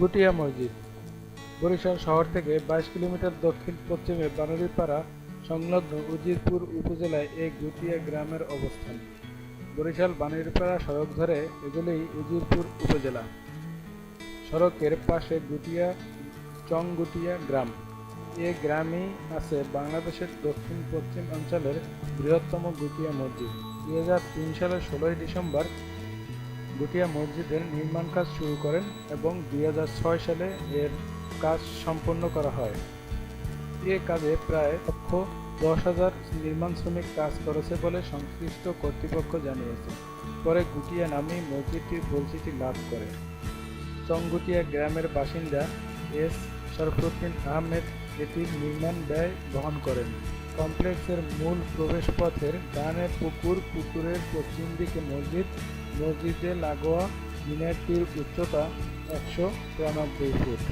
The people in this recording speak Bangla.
গুটিয়া মসজিদ। বরিশাল শহর থেকে বাইশ কিলোমিটার দক্ষিণ পশ্চিমে বানুড়িপাড়া সংলগ্ন উজিরপুর উপজেলায় এই গুটিয়া গ্রামের অবস্থান। বরিশাল বানুড়িপাড়া সড়ক ধরে এগুলোই উজিরপুর উপজেলা। সড়কের পাশে গুটিয়া, চংগুটিয়া গ্রাম। এ গ্রামেই আছে বাংলাদেশের দক্ষিণ পশ্চিম অঞ্চলের বৃহত্তম গুটিয়া মসজিদ। দু হাজার তিন সালের ষোলোই ডিসেম্বর গুটিয়া মসজিদের নির্মাণ কাজ শুরু করেন এবং দুই হাজার ছয় সালে এর কাজ সম্পন্ন করা হয়। এ কাজে প্রায় লক্ষ দশ হাজার নির্মাণ শ্রমিক কাজ করেছে বলে সংশ্লিষ্ট কর্তৃপক্ষ জানিয়েছে। পরে গুটিয়া নামেই মসজিদটির পরিচিতি লাভ করে। চংগুটিয়া গ্রামের বাসিন্দা এস শরফুদ্দিন আহমেদ এটির নির্মাণ ব্যয় বহন করেন। কমপ্লেক্সের মূল প্রবেশপথের ডানে পুকুর, পুকুরের পশ্চিম দিকে মসজিদ, মসজিদে লাগোয়া মিনারটির উচ্চতা একশো তিরানব্বই ফুট।